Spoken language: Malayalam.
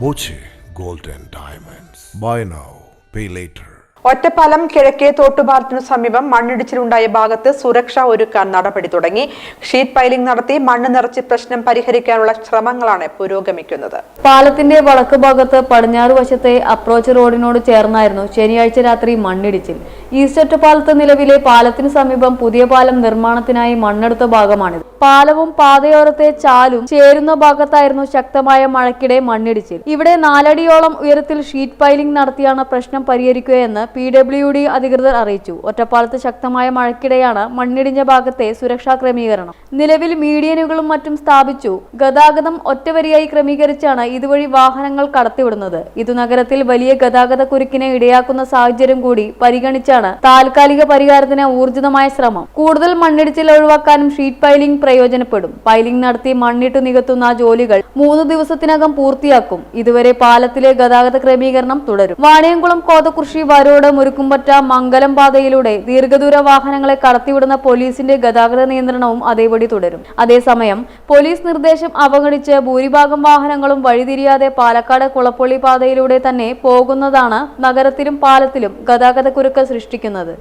Boche Gold and Diamonds. Buy now, pay later. Ottapalam കിഴക്കേ തോട്ടുപാലത്തിനു സമീപം മണ്ണിടിച്ചിലുണ്ടായ ഭാഗത്ത് സുരക്ഷ ഒരുക്കാൻ നടപടി തുടങ്ങി. ഷീറ്റ് പൈലിംഗ് നടത്തി മണ്ണ് നിറച്ച് പ്രശ്നം പരിഹരിക്കാനുള്ള ശ്രമങ്ങളാണ് പുരോഗമിക്കുന്നത്. പാലത്തിന്റെ വടക്ക് ഭാഗത്ത് പടിഞ്ഞാറ് വശത്തെ അപ്രോച്ച് റോഡിനോട് ചേർന്നായിരുന്നു ശനിയാഴ്ച രാത്രി മണ്ണിടിച്ചിൽ. ഈസ്റ്റ് പാലത്ത് നിലവിലെ പാലത്തിന് സമീപം പുതിയ പാലം നിർമ്മാണത്തിനായി മണ്ണെടുത്ത ഭാഗമാണിത്. പാലവും പാതയോരത്തെ ചാലും ചേരുന്ന ഭാഗത്തായിരുന്നു ശക്തമായ മഴയ്ക്കിടെ മണ്ണിടിച്ചിൽ. ഇവിടെ നാലടിയോളം ഉയരത്തിൽ ഷീറ്റ് പൈലിംഗ് നടത്തിയാണ് പ്രശ്നം പരിഹരിക്കുകയെന്ന് പി ഡബ്ല്യു ഡി അധികൃതർ അറിയിച്ചു. ഒറ്റപ്പാലത്ത് ശക്തമായ മഴയ്ക്കിടെയാണ് മണ്ണിടിഞ്ഞ ഭാഗത്തെ സുരക്ഷാ ക്രമീകരണം നിലവിൽ മീഡിയനുകളും മറ്റും സ്ഥാപിച്ചു. ഗതാഗതം ഒറ്റവരിയായി ക്രമീകരിച്ചാണ് ഇതുവഴി വാഹനങ്ങൾ കടത്തിവിടുന്നത്. ഇതു നഗരത്തിൽ വലിയ ഗതാഗത കുരുക്കിനെ ഇടയാക്കുന്ന സാഹചര്യം കൂടി പരിഗണിച്ചാണ് താൽക്കാലിക പരിഹാരത്തിന് ഊർജിതമായ ശ്രമം. കൂടുതൽ മണ്ണിടിച്ചിൽ ഒഴിവാക്കാനും ഷീറ്റ് പൈലിംഗ് പ്രയോജനപ്പെടും. പൈലിംഗ് നടത്തി മണ്ണിട്ട് നികത്തുന്ന ജോലികൾ മൂന്ന് ദിവസത്തിനകം പൂർത്തിയാക്കും. ഇതുവരെ പാലത്തിലെ ഗതാഗത ക്രമീകരണം തുടരും. വാണിയംകുളം കോതകൃഷി വരോട് മുരുക്കുംപറ്റ മംഗലം പാതയിലൂടെ ദീർഘദൂര വാഹനങ്ങളെ കടത്തിവിടുന്ന പോലീസിന്റെ ഗതാഗത നിയന്ത്രണവും അതേപടി തുടരും. അതേസമയം പോലീസ് നിർദ്ദേശം അവഗണിച്ച് ഭൂരിഭാഗം വാഹനങ്ങളും വഴിതിരിയാതെ പാലക്കാട് കുളപ്പള്ളി പാതയിലൂടെ തന്നെ പോകുന്നതാണ് നഗരത്തിലും പാലത്തിലും ഗതാഗത കുരുക്ക് സൃഷ്ടിക്കുന്നത്.